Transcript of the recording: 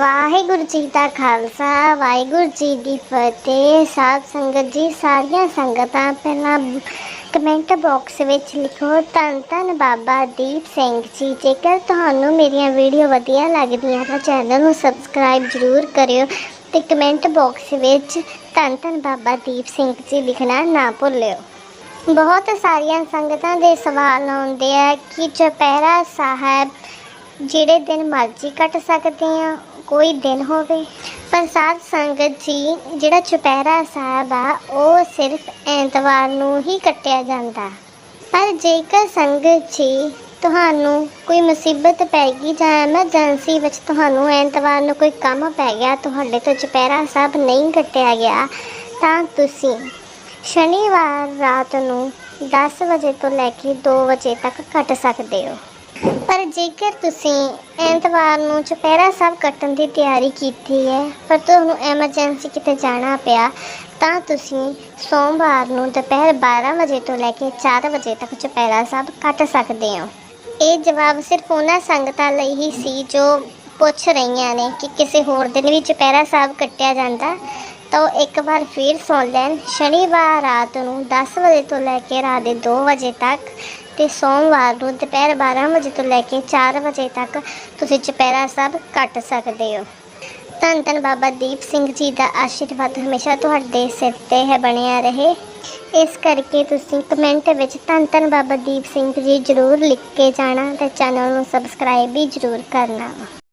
ਵਾਹਿਗੁਰੂ ਜੀ ਦਾ ਖਾਲਸਾ, ਵਾਹਿਗੁਰੂ ਜੀ ਦੀ ਫਤਿਹ। ਸਾਧ ਸੰਗਤ ਜੀ, ਸਾਰੀਆਂ ਸੰਗਤਾਂ ਪਹਿਲਾਂ ਕਮੈਂਟ ਬਾਕਸ ਵਿੱਚ ਲਿਖੋ। ਧੰਨ ਧੰਨ ਬਾਬਾ ਦੀਪ ਸਿੰਘ ਜੀ। ਜੇਕਰ ਤੁਹਾਨੂੰ ਮੇਰੀਆਂ ਵੀਡੀਓ ਵਧੀਆ ਲੱਗਦੀਆਂ ਤਾਂ ਚੈਨਲ ਨੂੰ ਸਬਸਕ੍ਰਾਈਬ ਜ਼ਰੂਰ ਕਰਿਓ ਤੇ ਕਮੈਂਟ ਬਾਕਸ ਵਿੱਚ ਧੰਨ ਧੰਨ ਬਾਬਾ ਦੀਪ ਸਿੰਘ ਜੀ ਲਿਖਣਾ ਨਾ ਭੁੱਲਿਓ। ਬਹੁਤ ਸਾਰੀਆਂ ਸੰਗਤਾਂ ਦੇ ਸਵਾਲ ਆਉਂਦੇ ਆ ਕਿ ਚੁਪਹਿਰਾ ਸਾਹਿਬ ਜਿਹੜੇ ਦਿਨ ਮਰਜ਼ੀ ਕੱਟ ਸਕਦੇ ਆ, ਕੋਈ ਦਿਨ ਹੋਵੇ। ਪਰ ਸਾਧ ਸੰਗਤ ਜੀ, ਜਿਹੜਾ ਚੁਪਹਿਰਾ ਸਾਹਿਬ ਆ, ਉਹ ਸਿਰਫ ਐਤਵਾਰ ਨੂੰ ਹੀ ਕੱਟਿਆ ਜਾਂਦਾ। ਪਰ ਜੇਕਰ ਸੰਗਤ ਜੀ ਤੁਹਾਨੂੰ ਕੋਈ ਮੁਸੀਬਤ ਪੈ ਗਈ ਜਾਂ ਐਮਰਜੈਂਸੀ ਵਿੱਚ ਤੁਹਾਨੂੰ ਐਤਵਾਰ ਨੂੰ ਕੋਈ ਕੰਮ ਪੈ ਗਿਆ, ਤੁਹਾਡੇ ਤੋਂ ਚੁਪਹਿਰਾ ਸਾਹਿਬ ਨਹੀਂ ਕੱਟਿਆ ਗਿਆ, ਤਾਂ ਤੁਸੀਂ ਸ਼ਨੀਵਾਰ ਰਾਤ ਨੂੰ 10 ਵਜੇ ਤੋਂ ਲੈ ਕੇ 2 ਵਜੇ ਤੱਕ ਕੱਟ ਸਕਦੇ ਹੋ। ਪਰ ਜੇਕਰ ਤੁਸੀਂ ਐਤਵਾਰ ਨੂੰ ਚੁਪਹਿਰਾ ਸਾਹਿਬ ਕੱਟਣ ਦੀ ਤਿਆਰੀ ਕੀਤੀ ਹੈ, ਪਰ ਤੁਹਾਨੂੰ ਐਮਰਜੈਂਸੀ ਕਿਤੇ ਜਾਣਾ ਪਿਆ, ਤਾਂ ਤੁਸੀਂ ਸੋਮਵਾਰ ਨੂੰ ਦੁਪਹਿਰ 12 ਵਜੇ ਤੋਂ ਲੈ ਕੇ 4 ਵਜੇ ਤੱਕ ਚੁਪਹਿਰਾ ਸਾਹਿਬ ਕੱਟ ਸਕਦੇ ਹੋ। ਇਹ ਜਵਾਬ ਸਿਰਫ ਉਹਨਾਂ ਸੰਗਤਾਂ ਲਈ ਹੀ ਸੀ ਜੋ ਪੁੱਛ ਰਹੀਆਂ ਨੇ ਕਿ ਕਿਸੇ ਹੋਰ ਦਿਨ ਵੀ ਚੁਪਹਿਰਾ ਸਾਹਿਬ ਕੱਟਿਆ ਜਾਂਦਾ, ਤਾਂ ਉਹ ਇੱਕ ਵਾਰ ਫਿਰ ਸੁਣ ਲੈਣ। ਸ਼ਨੀਵਾਰ ਰਾਤ ਨੂੰ 10 ਵਜੇ ਤੋਂ ਲੈ ਕੇ ਰਾਤ ਦੇ 2 ਵਜੇ ਤੱਕ ਤੇ ਸੋਮਵਾਰ ਨੂੰ ਦੁਪਹਿਰ 12 ਵਜੇ ਤੋਂ ਲੈ ਕੇ 4 ਵਜੇ ਤੱਕ ਤੁਸੀਂ ਚੁਪਹਿਰਾ ਸਾਹਿਬ ਕੱਟ ਸਕਦੇ ਹੋ। ਧੰਨ ਧੰਨ ਬਾਬਾ ਦੀਪ ਸਿੰਘ ਜੀ ਦਾ ਆਸ਼ੀਰਵਾਦ ਹਮੇਸ਼ਾ ਤੁਹਾਡੇ ਸਿਰ ਤੇ ਹੈ, ਬਣਿਆ ਰਹੇ। ਇਸ ਕਰਕੇ ਤੁਸੀਂ ਕਮੈਂਟ ਵਿੱਚ ਧੰਨ ਧੰਨ ਬਾਬਾ ਦੀਪ ਸਿੰਘ ਜੀ ਜ਼ਰੂਰ ਲਿਖ ਕੇ ਜਾਣਾ ਤੇ ਚੈਨਲ ਨੂੰ ਸਬਸਕ੍ਰਾਈਬ ਵੀ ਜ਼ਰੂਰ ਕਰਨਾ। ਵਾ